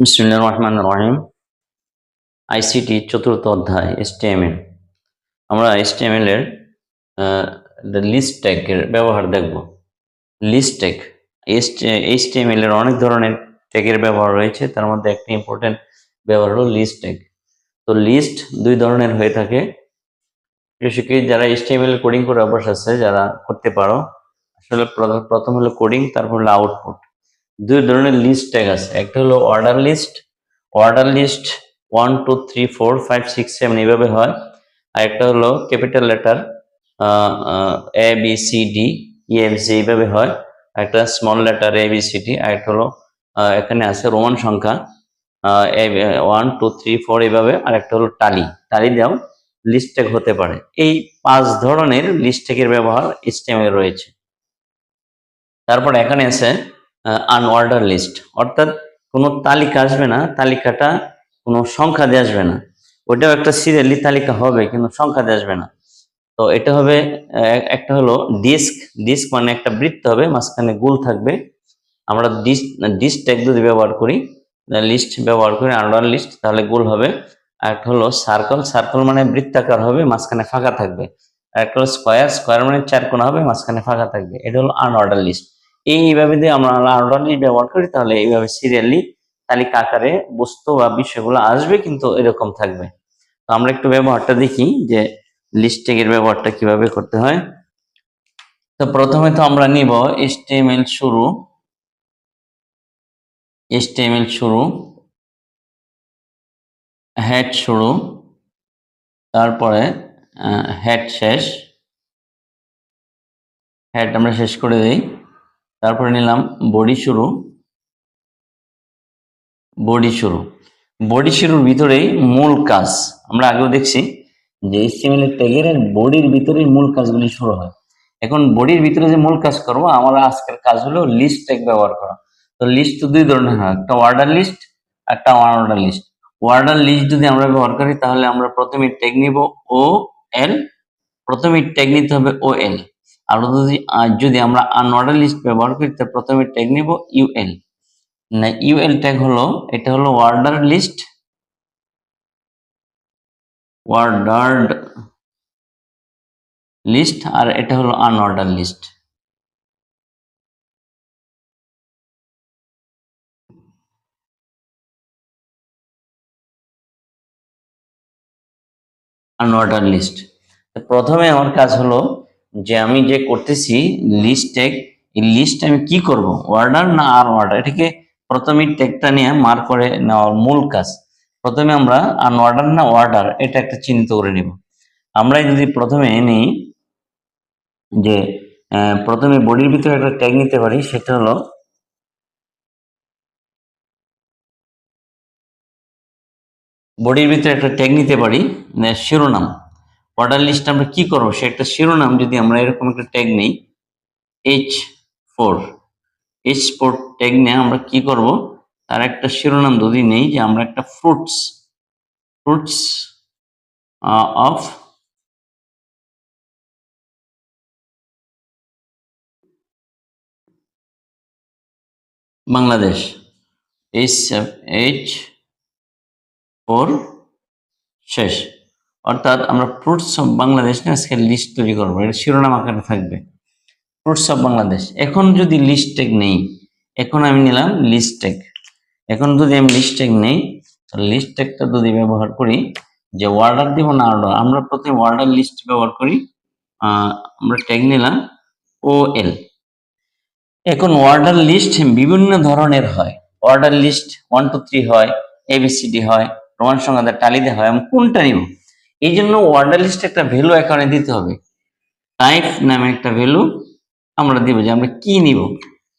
বিসমুল্লাহ রহমান রহিম। আইসিটি চতুর্থ অধ্যায় এসটিএমএল আমরা এসটিএমএল এর লিস্ট ট্যাগের ব্যবহার দেখব। লিস্ট ট্যাগ এইচটিএমএল এর অনেক ধরনের ট্যাগের ব্যবহার রয়েছে। তার মধ্যে একটা ইম্পর্টেন্ট ব্যবহার হলো লিস্ট ট্যাগ তো লিস্ট দুই ধরনের হয়ে থাকে। কৃষকে যারা এইচটিএমএল কোডিং করে অভ্যাস আছে, যারা করতে পারো, আসলে প্রথম হলো কোডিং তারপর হলো আউটপুট দুই ধরনের লিস্ট ট্যাগ আছে। একটা হলো order list order list one two three four five six seven এইভাবে হয়। আর একটা হলো capital letter A B C D F G এইভাবে হয়। একটা small letter A B C D আর একটা হলো এখানে আছে রোমান সংখ্যা ওয়ান টু থ্রি ফোর এইভাবে। আর একটা হলো টালি টালি দেওয়া লিস্ট ট্যাগ হতে পারে। এই পাঁচ ধরনের লিস্ট ট্যাগের ব্যবহার স্টেমে রয়েছে। তারপর এখানে আছে আনঅর্ডার লিস্ট অর্থাৎ কোনো তালিকা আসবে না, তালিকাটা কোনো সংখ্যা দিয়ে আসবে না। ওটাও একটা সিরিয়ালি তালিকা হবে, কিন্তু সংখ্যা দিয়ে আসবে না। তো এটা হবে একটা হলো ডিস্ক ডিস্ক মানে একটা বৃত্ত হবে, মাঝখানে গোল থাকবে। আমরা ডিস্ক ডিস্ক ট্যাগ যদি ব্যবহার করি লিস্ট ব্যবহার করি আনঅর্ডার লিস্ট তাহলে গোল হবে। আর একটা হলো সার্কল সার্কল মানে বৃত্তাকার হবে, মাঝখানে ফাঁকা থাকবে। আর একটা হলো স্কোয়ার স্কোয়ার মানে চার কোণা হবে, মাঝখানে ফাঁকা থাকবে। এটা হলো আনঅর্ডার লিস্ট এইভাবে যদি আমরা আনঅর্ডার লিস্ট ব্যবহার করি, তাহলে এইভাবে সিরিয়ালি তালিকা আকারে বস্তু বা বিষয়গুলো আসবে কিন্তু এরকম থাকবে। তো আমরা একটু ব্যবহারটা দেখি যে লিস্ট ট্যাগের ব্যবহারটা কীভাবে করতে হয়। তো প্রথমে তো আমরা নিব HTML শুরু। HTML শুরু। হেড শুরু। তারপরে হেড শেষ। হেড আমরা শেষ করে দিই। তারপরে নিলাম বডি শুরু। বডি শুরু। বডি শুরুর ভিতরেই মূল কাজ। আমরা আগেও দেখছি যে HTML এর ট্যাগের বডির ভিতরেই মূল কাজগুলি শুরু হয়। এখন বডির ভিতরে যে মূল কাজ করব, আমরা আজকের কাজ হলো লিস্ট ট্যাগ ব্যবহার করা। তো লিস্ট তো দুই ধরনের হয়, একটা অর্ডার লিস্ট একটা অর্ডার লিস্ট অর্ডার লিস্ট যদি আমরা ব্যবহার করি, তাহলে আমরা প্রথমে ট্যাগ নিব ও এল প্রথমে ট্যাগ নিতে হবে ও এল আর যদি যদি আমরা আনঅর্ডার লিস্ট ব্যবহার করি, তাহলে প্রথমে ট্যাগ নিব ইউএল না ইউএল ট্যাগ হলো, এটা হলো অর্ডার লিস্ট অর্ডার্ড লিস্ট আর এটা হলো আনঅর্ডার লিস্ট আনঅর্ডার লিস্ট প্রথমে আমার কাজ হলো যে আমি যে করতেছি লিস্ট ট্যাগ এই লিস্ট আমি কি করব? অর্ডার না আর অর্ডার এটাকে প্রথমে ট্যাগটা নিয়ে মার করে নেওয়ার মূল কাজ। প্রথমে আমরা আনঅর্ডার না অর্ডার এটা একটা চিহ্নিত করে নিব। আমরা যদি প্রথমে নিই যে প্রথমে বডির ভিতরে একটা ট্যাগ নিতে পারি, সেটা হলো বডির ভিতরে একটা ট্যাগ নিতে পারি শিরোনাম। অর্ডার লিস্ট আমরা কি করব? সে একটা শিরোনাম যদি আমরা এরকম একটা ট্যাগ নেই H four H four tag নিয়ে আমরা কি করব? তার একটা শিরোনাম যদি নেই যে আমরা একটা fruits fruits of Bangladesh. H H four শেষ। অর্থাৎ আমরা ফ্রুটস অফ বাংলাদেশ নিয়ে আজকে লিস্ট তৈরি করব। এটা শিরোনাম আকারে থাকবে। ফ্রুটস অফ বাংলাদেশ এখন যদি লিস্ট ট্যাগ নেই, এখন আমি নিলাম লিস্ট ট্যাগ এখন যদি আমি লিস্ট ট্যাগ নেই তাহলে লিস্ট ট্যাগটা যদি ব্যবহার করি, যে অর্ডার দিব না অর্ডার আমরা প্রথমে অর্ডার লিস্ট ব্যবহার করি আমরা ট্যাগ নিলাম ও এল এখন অর্ডার লিস্ট বিভিন্ন ধরনের হয়। Order list one two three হয় এবিসিডি হয় রোমান সংখ্যা টালিতে হয়, আমি কোনটা নিব? এই জন্য অর্ডার লিস্ট একটা ভ্যালু এখানে দিতে হবে। টাইপ নামে একটা ভ্যালু আমরা দিব যে আমরা কি নিব।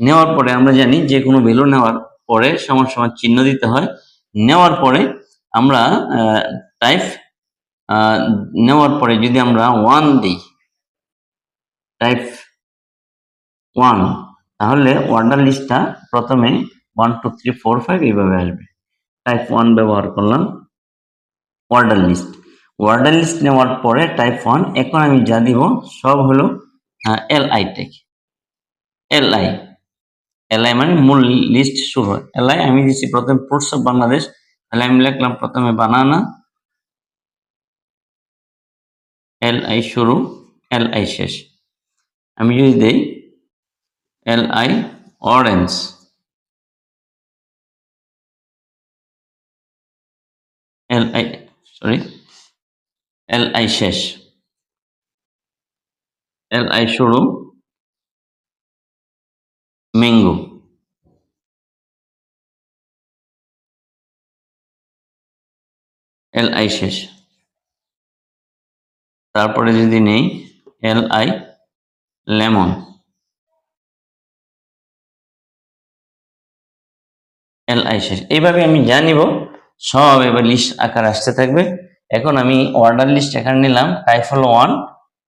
নেওয়ার পরে আমরা জানি যে কোনো ভ্যালু নেওয়ার পরে সমান সমান চিহ্ন দিতে হয়। নেওয়ার পরে আমরা টাইপ নেওয়ার পরে যদি আমরা ওয়ান দিই টাইপ ওয়ান তাহলে অর্ডার লিস্টটা প্রথমে one two three four five এইভাবে আসবে। টাইপ ওয়ান ব্যবহার করলাম অর্ডার লিস্ট অর্ডার লিস্ট নেওয়ার পরে টাইপ ওয়ান এখন আমি যা দিব সব হলো L I tag L I L I মানে মূল লিস্ট শুরু হয়। এল আই আমি দিচ্ছি প্রথমে ফ্রুটস অফ বাংলাদেশ তাহলে আমি লিখলাম প্রথমে বানানা এল আই শুরু এল আই শেষ। আমি যদি দেই L I orange L I sorry L I শেষ। এল আই শুরু ম্যাঙ্গো এল আই শেষ। তারপরে যদি নেই L I lemon. L I শেষ। এইভাবে আমি জানিব সব এবার লিস্ট আকার আসতে থাকবে। এখন আমি অর্ডার লিস্ট এখানে নিলাম টাইপ হলো ওয়ান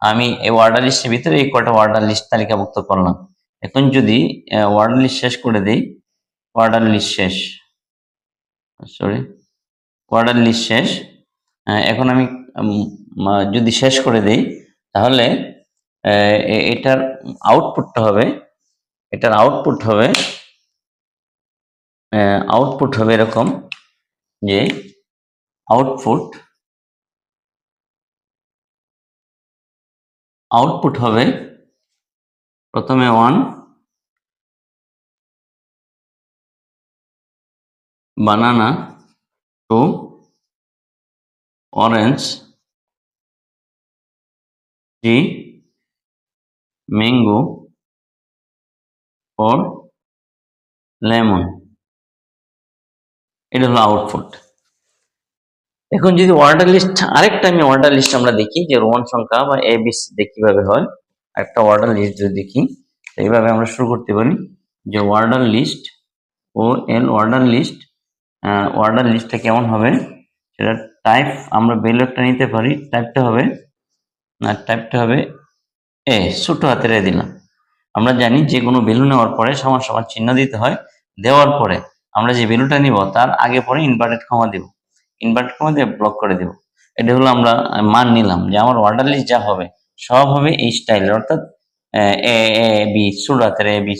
আমি এই অর্ডার লিস্টের ভিতরে এই কটা অর্ডার লিস্ট তালিকাভুক্ত করলাম। এখন যদি অর্ডার লিস্ট শেষ করে দিই অর্ডার লিস্ট শেষ। সরি অর্ডার লিস্ট শেষ। এখন আমি যদি শেষ করে দিই, তাহলে এটার আউটপুটটা হবে, এটার আউটপুট হবে আউটপুট হবে এরকম যে আউটপুট আউটপুট হবে প্রথমে one banana two orange three mango four lemon এটা হলো আউটপুট এখন যদি অর্ডার লিস্ট আরেকটা আমি অর্ডার লিস্ট আমরা দেখি, যে রোমান সংখ্যা বা এবিসি কীভাবে হয় একটা অর্ডার লিস্ট যদি দেখি এইভাবে আমরা শুরু করতে পারি, যে order list O L order list order লিস্টটা কেমন হবে, সেটা টাইপ আমরা ভ্যালু একটা নিতে পারি টাইপটা হবে, না টাইপটা হবে এ ছোট হাতের এ দিলাম। আমরা জানি যে কোনো ভ্যালু নেওয়ার পরে সমান সমান চিহ্ন দিতে হয়, দেওয়ার পরে আমরা যে ভ্যালুটা নিব, তার আগে পরে ইনভার্টেড ক্ষমা দিব। ইনভার্টেড কমা দিয়ে ব্লক করে দিব। এটা হলো আমরা মান নিলাম যে আমার অর্ডার লিস্ট যা হবে, সব হবে এই স্টাইলের অর্থাৎ এ এ বি হাতের A, B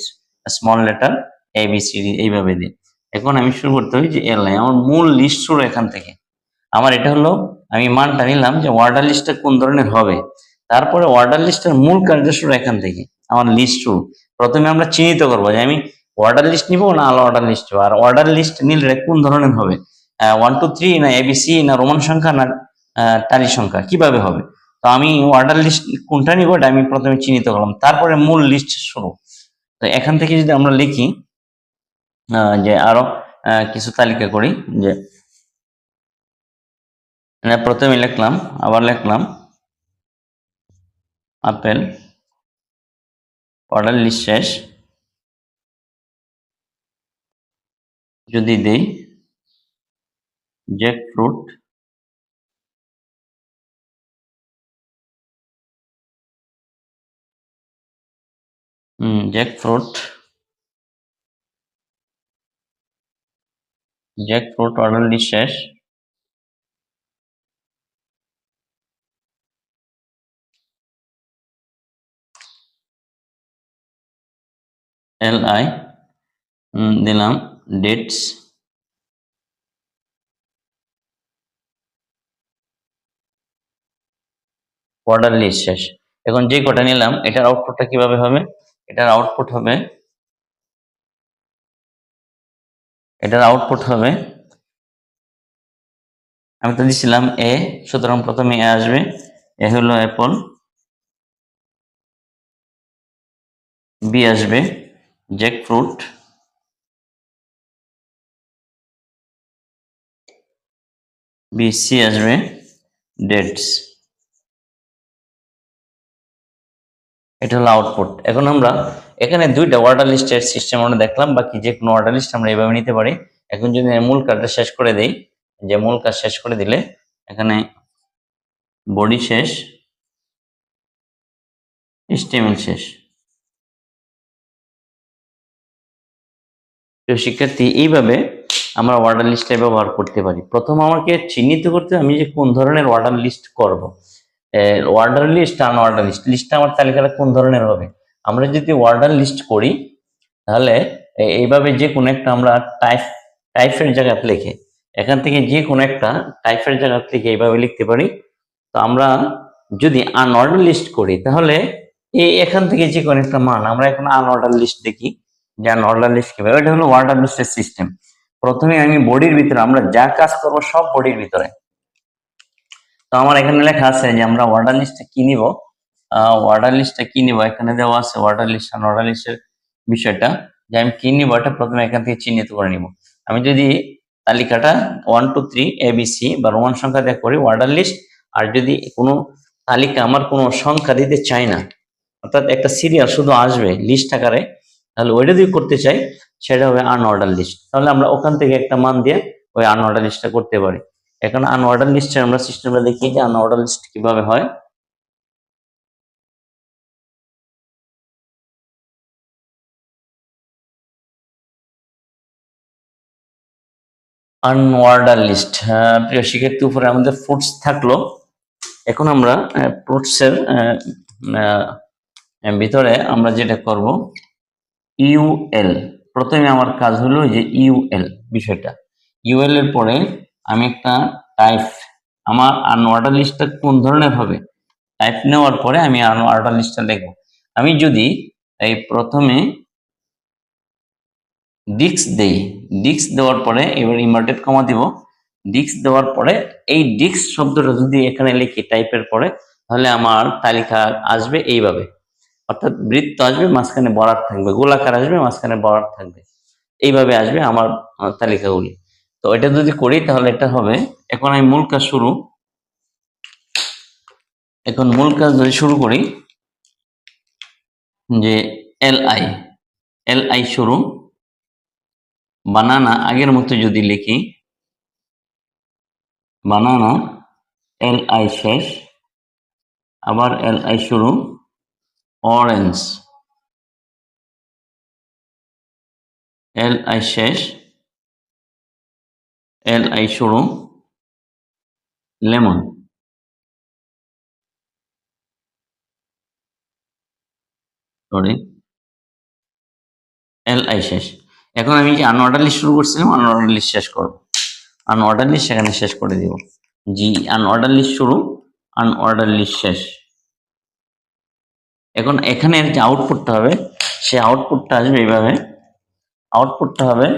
small letter A, B, C, D, এইভাবে দিই এখন আমি শুরু করতে হবে যে এল আমার মূল লিস্ট শুরু এখান থেকে। আমার এটা হলো, আমি মানটা নিলাম যে অর্ডার লিস্টটা কোন ধরনের হবে। তারপরে অর্ডার লিস্টের মূল কার্য শুরু এখান থেকে, আমার লিস্ট শুরু। প্রথমে আমরা চিহ্নিত করব যে আমি অর্ডার লিস্ট নিবো না আলো অর্ডার লিস্ট আর অর্ডার লিস্ট নিলে কোন ধরনের হবে? ওয়ান টু থ্রি না এবিসি না রোমান সংখ্যা, না টালি সংখ্যা, কীভাবে হবে? তো আমি অর্ডার লিস্ট কোনটা নিবো? এটা আমি প্রথমে চিহ্নিত করলাম। তারপরে মূল লিস্ট শুরু। তো এখান থেকে যদি আমরা লিখি যে আরও কিছু তালিকা করি, যে মানে প্রথমে লিখলাম, আবার লিখলাম, আপেল অর্ডার লিস্ট শেষ। যদি দেই jack fruit hmm jack fruit jack fruit order list শেষ. এল আই দিলাম. ডেটস অর্ডার লিস্ট শেষ এখন যে কটা নিলাম, এটার আউটপুটটা কীভাবে হবে? এটার আউটপুট হবে, এটার আউটপুট হবে, আমি তো দিছিলাম এ সুতরাং প্রথমে এ আসবে। এ হলো অ্যাপল বি আসবে জ্যাক ফ্রুট বি সি আসবে ডেটস এটা হলো আউটপুট এখন আমরা এখানে দুইটা অর্ডার লিস্টের সিস্টেম আমরা দেখলাম, বাকি যে কোনো অর্ডার লিস্ট আমরা এভাবে নিতে পারি। এখন যদি মূল কাজটা শেষ করে দেই, যে মূল কাজ শেষ করে দিলে এখানে বডি শেষ, স্টেমিল শেষ। শিক্ষার্থী, এইভাবে আমরা ওয়ার্ডার লিস্টে ব্যবহার করতে পারি। প্রথম আমাকে চিহ্নিত করতে আমি যে কোন ধরনের অর্ডার লিস্ট করব। অর্ডার লিস্ট আন অর্ডার লিস্ট লিস্টটা আমার তালিকাটা কোন ধরনের হবে? আমরা যদি অর্ডার লিস্ট করি, তাহলে এইভাবে যে কোনো একটা আমরা টাইপ টাইপের জায়গাতে লিখে, এখান থেকে যে কোনো একটা টাইপের জায়গাতে লিখে এইভাবে লিখতে পারি। তো আমরা যদি আনঅর্ডার লিস্ট করি, তাহলে এই এখান থেকে যে কোনো একটা মান, আমরা এখন আনঅর্ডার লিস্ট দেখি যে আনঅর্ডার লিস্ট কীভাবে, এটা হলো ওয়ার্ডার লিস্টের সিস্টেম প্রথমে আমি বডির ভিতরে, আমরা যা কাজ করব সব বডির ভিতরে। তো আমার এখানে লেখা আছে যে আমরা অর্ডার লিস্টটা কি নিব? অর্ডার লিস্টটা কি নিব? এখানে দেওয়া আছে অর্ডার লিস্ট আর অর্ডার লিস্টের বিষয়টা। যে আমি কি নিব এটা প্রথমে এখান থেকে চিহ্নিত করে নিব। আমি যদি তালিকাটা one two three A B C বা রোমান সংখ্যা দিয়ে করি অর্ডার লিস্ট আর যদি কোনো তালিকা আমার কোনো সংখ্যা দিতে চাই না, অর্থাৎ একটা সিরিয়াল শুধু আসবে লিস্ট আকারে, তাহলে ওইটা যদি করতে চাই, সেটা হবে আনঅর্ডার লিস্ট তাহলে আমরা ওখান থেকে একটা মান দিয়ে ওই আনঅর্ডার লিস্টটা করতে পারি। এখন আনঅর্ডার লিস্টের আমরা সিস্টেমটা দেখি যে আনঅর্ডার লিস্ট কীভাবে হয়। আনঅর্ডার লিস্ট প্রিয় শিক্ষার্থী, উপরে আমাদের ফ্রুটস থাকল। এখন আমরা ফ্রুটসের ভিতরে আমরা যেটা করব ইউএল প্রথমে আমার কাজ হলো যে ইউএল বিষয়টা। ইউএল এর পরে আমি একটা টাইপ আমার আনঅর্ডার লিস্টটা কোন ধরনের হবে? টাইপ নেওয়ার পরে আমি আনঅর্ডার লিস্টটা লিখব আমি যদি এই প্রথমে ডিক্স দেই ডিক্স দেওয়ার পরে এবার ইনভার্টেড কমা দিব। ডিক্স দেওয়ার পরে এই ডিক্স শব্দটা যদি এখানে লিখি টাইপের পরে, তাহলে আমার তালিকা আসবে এইভাবে। অর্থাৎ বৃত্ত আসবে, মাঝখানে বরাদ থাকবে, গোলাকার আসবে, মাঝখানে বরাদ থাকবে। এইভাবে আসবে আমার তালিকাগুলি। তো এটা যদি করি, তাহলে এটা হবে, এখন আমি মূল কাজ শুরু। এখন মূল কাজ যদি শুরু করি, যে এল আই এল আই শুরু। বানানা, আগের মতো যদি লিখি, বানানা এল আই শেষ, আবার এল আই শুরু অরেঞ্জ এল আই শেষ এল আই শুরু লেমন। সরি এল আই শেষ। এখন আমি কি আনঅর্ডার লিস্ট শুরু করছিলাম আনঅর্ডার লিস্ট শেষ করব। আনঅর্ডার লিস্ট সেখানে শেষ করে দিব। জি আনঅর্ডার লিস্ট শুরু আনঅর্ডার লিস্ট শেষ। এখন এখানে যে আউটপুটটা হবে, সে আউটপুটটা আসবে এইভাবে। আউটপুটটা হবে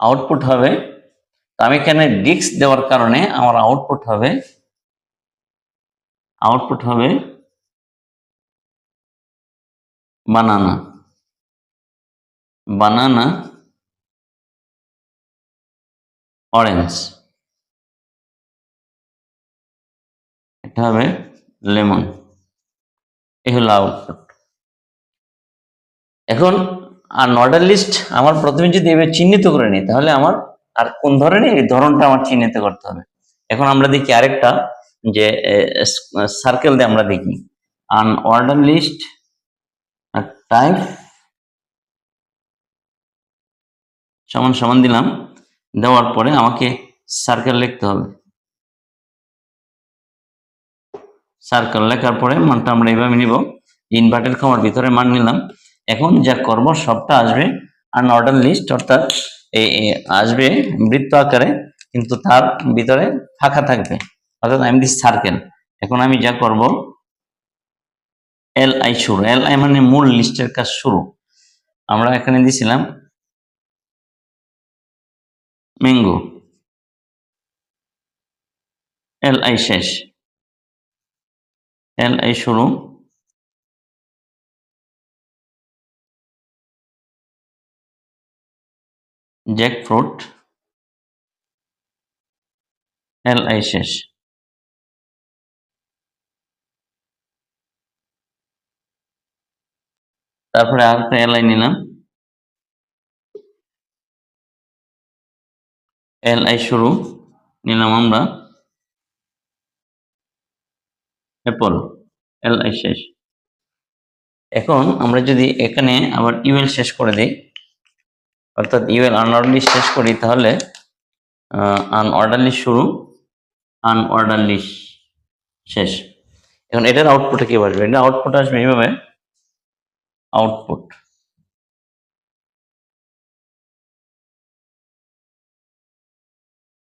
আউটপুট হবে। তো আমি এখানে ডিস্ক দেওয়ার কারণে আমার আউটপুট হবে আউটপুট হবে বানানা বানানা অরেঞ্জ এটা হবে লেমন এই হলো আউটপুট এখন আর নর্ডার লিস্ট আমার প্রথমে যদি এবার চিহ্নিত করে নিই, তাহলে আমার আর কোন ধরনের এই ধরনটা আমার চিহ্নিত করতে হবে? এখন আমরা দেখি আরেকটা যে সার্কেল দিয়ে আমরা দেখি। আন অর্ডার লিস্ট টাইপ সমান সমান দিলাম। দেওয়ার পরে আমাকে সার্কেল লিখতে হবে। সার্কেল লেখার পরে মানটা আমরা এইভাবে নিব। ইনভার্টেড কমার ভিতরে মান নিলাম। এখন যা করব সবটা আসবে আনঅর্ডার লিস্ট অর্থাৎ আসবে বৃত্ত আকারে, কিন্তু তার ভিতরে ফাঁকা থাকবে, অর্থাৎ আমি দিচ্ছি সার্কেল এখন আমি যা করব এল আই শুরু এল আই মানে মূল লিস্টের কাজ শুরু। আমরা এখানে দিছিলাম ম্যাঙ্গো এল আই শেষ। এল আই শুরু। জ্যাকফ্রুট এল আই শেষ। তারপরে আর একটা এল আই নিলাম। এল আই শুরু, নিলাম আমরা। অ্যাপল, এল আই শেষ। এখন আমরা যদি এখানে আবার ইউএল শেষ করে দিই অর্থাৎ ইউএল আনঅর্ডারলি শেষ করি তাহলে আনঅর্ডারলি শুরু আনঅর্ডারলি শেষ। এখন এটার আউটপুটে কি আসবে? এটা আউটপুট আসবে এইভাবে আউটপুট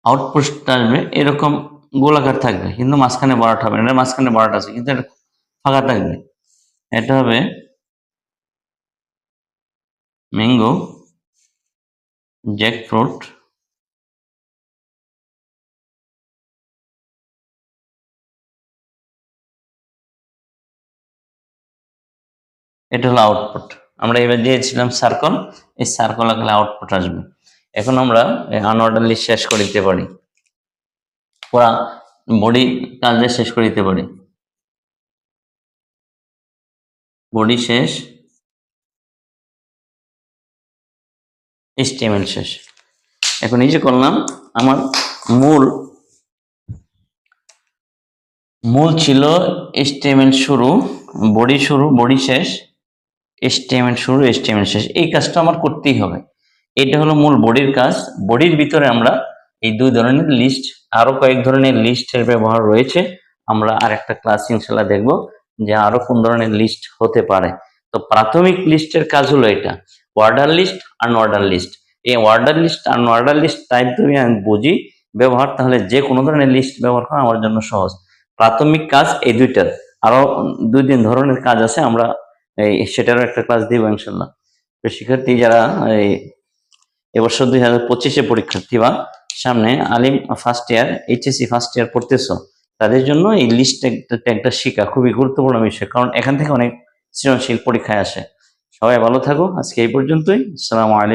আউটপুটটা আসবে, এরকম গোলাকার থাকবে, কিন্তু মাঝখানে বড়াটা হবে এটা মাঝখানে বড়াটা আছে, কিন্তু এটা ফাঁকা থাকবে। এটা হবে ম্যাঙ্গো জ্যাকফ্রুট এটা হলো আউটপুট আমরা এবার দিয়েছিলাম সার্কল এই সার্কল আঁকলে আউটপুট আসবে। এখন আমরা আনঅর্ডারলি শেষ করে দিতে পারি। পুরা বডি কাজে শেষ করে দিতে পারি। বডি শেষ এস্টিমেল শেষ। এখন এই যে করলাম, আমার মূল মূল ছিল এস্টিমেল শুরু বডি শুরু বডি শেষ এস্টিমেল শুরু এস্টিমেল শেষ। এই কাজটা আমার করতেই হবে। এটা হলো মূল বডির কাজ। বডির ভিতরে আমরা এই দুই ধরনের লিস্ট আরও কয়েক ধরনের লিস্টের ব্যবহার রয়েছে। আমরা আর একটা ক্লাস ইনশাল্লাহ দেখব যে আরও কোন ধরনের লিস্ট হতে পারে। তো প্রাথমিক লিস্টের কাজ হলো এটা। অর্ডার লিস্ট আনঅর্ডার লিস্ট এই order list unorder list type তুমি আমি বুঝি ব্যবহার, তাহলে যে কোনো ধরনের লিস্ট ব্যবহার করা আমার জন্য সহজ। প্রাথমিক কাজ এই দুইটার আরও দুই তিন ধরনের কাজ আছে, আমরা এই সেটারও একটা ক্লাস দিব ইনশাল্লাহ তো শিক্ষার্থী যারা এই এবছর দুই হাজার পঁচিশে পরীক্ষার্থী বা সামনে Alim first year HSC first year পড়তেছ, তাদের জন্য এই লিস্ট একটা শেখা খুবই গুরুত্বপূর্ণ বিষয়। কারণ এখান থেকে অনেক সৃজনশীল পরীক্ষায় আসে। সবাই ভালো থাকো। আজকে এই পর্যন্তই। আসসালামু আলাইকুম।